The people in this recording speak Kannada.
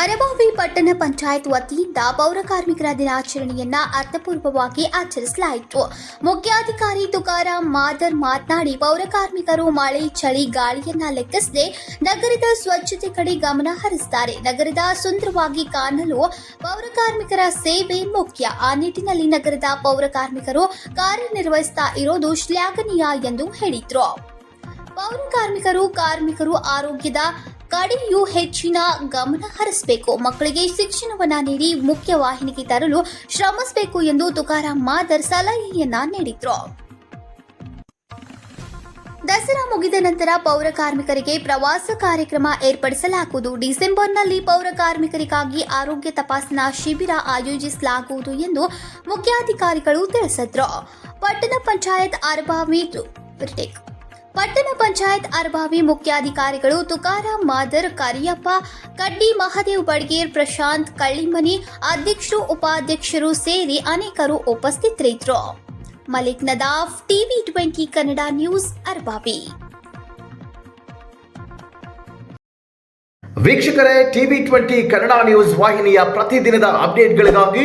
ಅರಬಾವಿ ಪಟ್ಟಣ ಪಂಚಾಯತ್ ವತಿಯಿಂದ ಪೌರ ಕಾರ್ಮಿಕರ ದಿನಾಚರಣೆಯನ್ನ ಅರ್ಥಪೂರ್ವವಾಗಿ ಆಚರಿಸಲಾಯಿತು. ಮುಖ್ಯಾಧಿಕಾರಿ ತುಕಾರಾಂ ಮಾದರ್ ಮಾತನಾಡಿ, ಪೌರ ಕಾರ್ಮಿಕರು ಮಳೆ, ಚಳಿ, ಗಾಳಿಯನ್ನ ಲೆಕ್ಕಿಸದೆ ನಗರದ ಸ್ವಚ್ಛತೆ ಕಡೆ ಗಮನ ಹರಿಸುತ್ತಾರೆ ನಗರದ ಸುಂದರವಾಗಿ ಕಾಣಲು ಪೌರ ಕಾರ್ಮಿಕರ ಸೇವೆ ಮುಖ್ಯ. ಆ ನಿಟ್ಟಿನಲ್ಲಿ ನಗರದ ಪೌರ ಕಾರ್ಮಿಕರು ಕಾರ್ಯನಿರ್ವಹಿಸ್ತಾ ಇರೋದು ಶ್ಲಾಘನೀಯ ಎಂದು ಹೇಳಿದ್ರು. ಪೌರ ಕಾರ್ಮಿಕರು ಕಾರ್ಮಿಕರು ಆರೋಗ್ಯದ ಕಡೆಯೂ ಹೆಚ್ಚಿನ ಗಮನ ಹರಿಸಬೇಕು. ಮಕ್ಕಳಿಗೆ ಶಿಕ್ಷಣವನ್ನ ನೀಡಿ ಮುಖ್ಯ ವಾಹಿನಿಗೆ ತರಲು ಶ್ರಮಿಸಬೇಕು ಎಂದು ತುಕಾರಾಮ್ ಮಾದರ್ ಸಲಹೆಯನ್ನ ನೀಡಿದ್ರು. ದಸರಾ ಮುಗಿದ ನಂತರ ಪೌರ ಕಾರ್ಮಿಕರಿಗೆ ಪ್ರವಾಸ ಕಾರ್ಯಕ್ರಮ ಏರ್ಪಡಿಸಲಾಗುವುದು. ಡಿಸೆಂಬರ್ನಲ್ಲಿ ಪೌರ ಕಾರ್ಮಿಕರಿಗಾಗಿ ಆರೋಗ್ಯ ತಪಾಸಣಾ ಶಿಬಿರ ಆಯೋಜಿಸಲಾಗುವುದು ಎಂದು ಮುಖ್ಯಾಧಿಕಾರಿಗಳು ತಿಳಿಸಿದ್ರು. ಪಟ್ಟಣ ಪಂಚಾಯತ್ ಅರಬಾವಿ. ಪಟ್ಟಣ ಪಂಚಾಯತ್ ಅರ್ಭಾವಿ ಮುಖ್ಯಾಧಿಕಾರಿಗಳು ತುಕಾರಾಂ ಮಾದರ್, ಕರಿಯಪ್ಪ, ಕಡ್ಡಿ ಮಹದೇವ್ ಬಡ್ಗೇರ್, ಪ್ರಶಾಂತ್ ಕಳ್ಳಿಮನಿ ಅಧ್ಯಕ್ಷರು, ಉಪಾಧ್ಯಕ್ಷರು ಸೇರಿ ಅನೇಕರು ಉಪಸ್ಥಿತರಿದ್ರು Malik Nadaf, TV twenty Kannada news Arbhavi ವೀಕ್ಷಕರೇ, ಟಿವಿ ಟ್ವೆಂಟಿ ಕನ್ನಡ ನ್ಯೂಸ್ ವಾಹಿನಿಯ ಪ್ರತಿದಿನದ ಅಪ್ಡೇಟ್ಗಳಿಗಾಗಿ